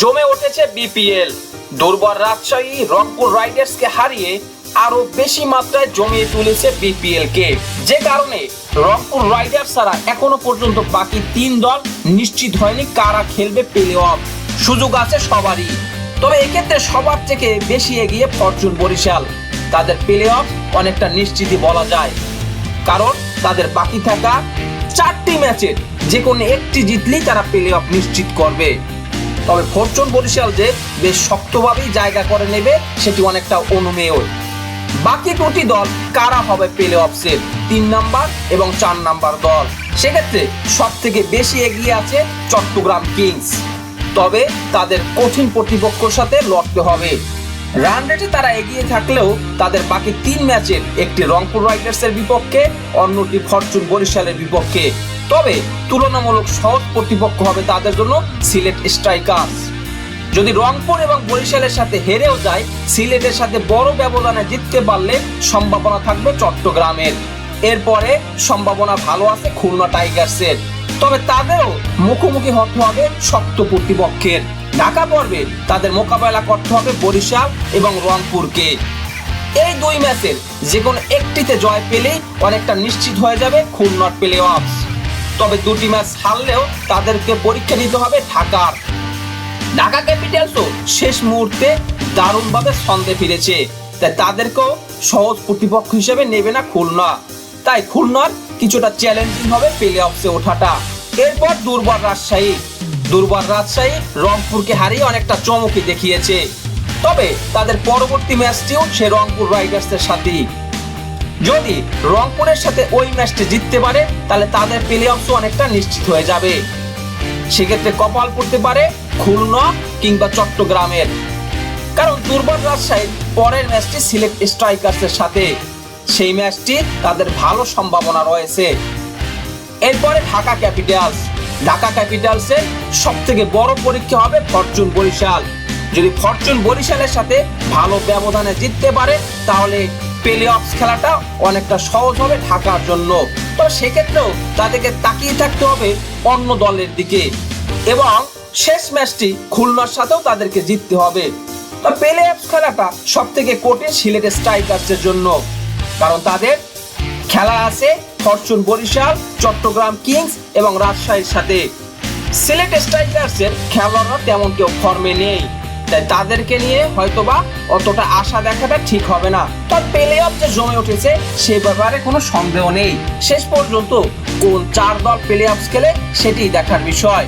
জমে উঠেছে বিপিএল দুর্বল রাজশাহী, রংপুর রাইডার্সকে হারিয়ে আরও বেশি মাত্রায় জমিয়ে তুলেছে বিপিএল কে। যে কারণে রংপুর রাইডার্স ছাড়া এখনও পর্যন্ত বাকি তিন দল নিশ্চিত হয়নি কারা খেলবে প্লে অফ সুযোগ আছে সবারই। তবে এক্ষেত্রে সবার থেকে বেশি এগিয়ে ফরচুন বরিশাল। তাদের প্লে অফ অনেকটা নিশ্চিতই বলা যায়। কারণ তাদের বাকি থাকা চারটি ম্যাচের যে কোনো একটি জিতলেই তারা প্লে অফ নিশ্চিত করবে। তবে ফরচুন বরিশাল যে বেশ শক্তভাবেই জায়গা করে নেবে, সেটি অনেকটা অনুমেয়। বাকি দুটি দল কারা হবে প্লে অফসের তিন নাম্বার এবং চার নাম্বার দল। সেক্ষেত্রে সব থেকে বেশি এগিয়ে আছে চট্টগ্রাম কিংস। তবে তাদের কঠিন প্রতিপক্ষের সাথে লড়তে হবে। রান রেটে তারা এগিয়ে থাকলেও তাদের বাকি তিন ম্যাচের একটি রংপুর রাইডার্সের বিপক্ষে, অন্যটি ফরচুন বরিশালের বিপক্ষে। তবে তুলনামূলক সহজ প্রতিপক্ষ হবে তাদের জন্য সিলেট স্ট্রাইকার যদি রংপুর এবং বরিশালের সাথে হেরেও যায়, সিলেটের সাথে বড় ব্যবধানে জিততে পারলে সম্ভাবনা থাকবে চট্টগ্রামের। এরপরে সম্ভাবনা ভালো আছে খুলনা টাইগার্সের। তবে তাদেরও মুখোমুখি হতে হবে শক্ত প্রতিপক্ষের। ঢাকা পর্বে তাদের মোকাবেলা করতে হবে বরিশাল এবং রংপুরকে। এই দুই ম্যাচের যে কোনো একটিতে জয় পেলেই অনেকটা নিশ্চিত হয়ে যাবে খুলনার প্লে অফ তবে দুটি ম্যাচ হারলেও তাদেরকে পরীক্ষা নিতে হবে ঢাকার। ঢাকা ক্যাপিটালসও শেষ মুহূর্তে দারুণভাবে ছন্দে ফিরেছে। তাই তাদেরকেও সহজ প্রতিপক্ষ হিসেবে নেবে না খুলনা। তাই খুলনার কিছুটা চ্যালেঞ্জিং হবে প্লে অফসে ওঠাটা। এরপর দুর্বার রাজশাহী। দুর্বার রাজশাহী রংপুরকে হারিয়ে অনেকটা চমকে দেখিয়েছে। তবে তাদের পরবর্তী ম্যাচটিও সে রংপুর রাইডার্সের সাথেই। যদি রংপুরের সাথে ওই ম্যাচটি জিততে পারে, তাহলে তাদের প্লে অফসও অনেকটা নিশ্চিত হয়ে যাবে। সেক্ষেত্রে কপাল পড়তে পারে খুলনা কিংবা চট্টগ্রামের। কারণ দুর্বল রাজশাহীর পরের ম্যাচটি সিলেক্ট স্ট্রাইকার্সের সাথে। সেই ম্যাচটি তাদের ভালো সম্ভাবনা রয়েছে। এরপরে ঢাকা ক্যাপিটালস ঢাকা ক্যাপিটালসের সব থেকে বড় পরীক্ষা হবে ফরচুন বরিশাল। যদি ফরচুন বরিশালের সাথে ভালো ব্যবধানে জিততে পারে, তাহলে প্লে অফ খেলাটা অনেকটা সহজ হবে ঢাকার জন্য। তো সেক্ষেত্রেও তাদেরকে তাকিয়ে থাকতে হবে অন্য দলের দিকে। এবং শেষ ম্যাচটি খুলনার সাথেও তাদেরকে জিততে হবে। প্লে অফ খেলাটা সব থেকে কঠিন সিলেটের স্ট্রাইকার্সের জন্য। কারণ তাদের খেলা আছে ফরচুন বরিশাল, চট্টগ্রাম কিংস এবং রাজশাহীর সাথে। সিলেট স্ট্রাইকার্সের খেলোয়াড়রা তেমন কেউ ফর্মে নেই। তাই তাদেরকে নিয়ে হয়তোবা অতটা আশা দেখাটা ঠিক হবে না। তার পেলে অফ যে জমে উঠেছে, সে ব্যাপারে কোনো সন্দেহ নেই। শেষ পর্যন্ত কোন চার দল প্লে অফ খেলে সেটি দেখার বিষয়।